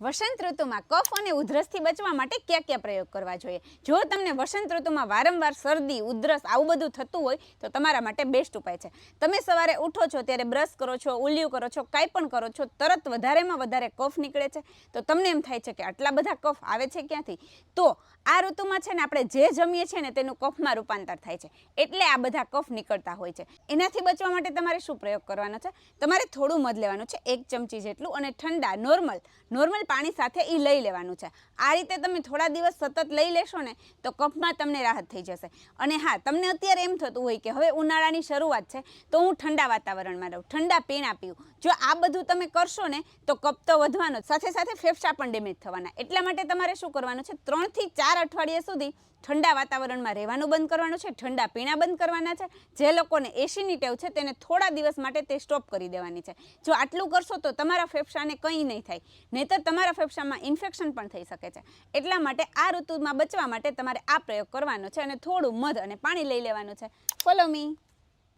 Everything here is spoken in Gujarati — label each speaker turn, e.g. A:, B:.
A: વસંત ઋતુમાં કફ અને ઉધરસથી બચવા માટે કયા કયા પ્રયોગ કરવા જોઈએ? જો તમને વસંત ઋતુમાં વારંવાર શરદી, ઉધરસ આવું બધું થતું હોય, તો તમારા માટે બેસ્ટ ઉપાય છે. તમે સવારે ઉઠો છો ત્યારે બ્રશ કરો છો, ઉલિયું કરો છો, કાંઈ પણ કરો છો, તરત વધારેમાં વધારે કફ નીકળે છે. તો તમને એમ થાય છે કે આટલા બધા કફ આવે છે ક્યાંથી? તો આ ઋતુમાં છે ને આપણે જે જમીએ છીએ ને તેનું કફમાં રૂપાંતર થાય છે. એટલે આ બધા કફ નીકળતા હોય છે. એનાથી બચવા માટે તમારે શું પ્રયોગ કરવાનો છે? તમારે થોડું મધ લેવાનું છે, એક ચમચી જેટલું અને ઠંડા નોર્મલ નોર્મલ પાણી સાથે એ લઈ લેવાનું છે. આ રીતે તમે થોડા દિવસ સતત લઈ લેશો ને, તો કફમાં તમને રાહત થઈ જશે. અને હા, તમને અત્યારે એમ થતું હોય કે હવે ઉનાળાની શરૂઆત છે, તો હું ઠંડા વાતાવરણમાં રહું, ઠંડા પીણા પીવું. જો આ બધું તમે કરશો ને, તો કફ તો વધવાનો સાથે સાથે ફેફસા પણ ડેમેજ થવાના. એટલા માટે તમારે શું કરવાનું છે ત્રણથી ચાર અઠવાડિયા સુધી ઠંડા વાતાવરણમાં રહેવાનું બંધ કરવાનું છે, ઠંડા પીણા બંધ કરવાના છે. જે લોકોને એસીની ટેવ છે, તેને થોડા દિવસ માટે તે સ્ટોપ કરી દેવાની છે. જો આટલું કરશો તો તમારા ફેફસાને કંઈ નહીં થાય. નહીંતર તમારા ફેફસામાં ઇન્ફેક્શન પણ થઈ શકે છે. એટલા માટે આ ઋતુમાં બચવા માટે તમારે આ પ્રયોગ કરવાનો છે અને થોડું મધ અને પાણી લઈ લેવાનું છે. Follow me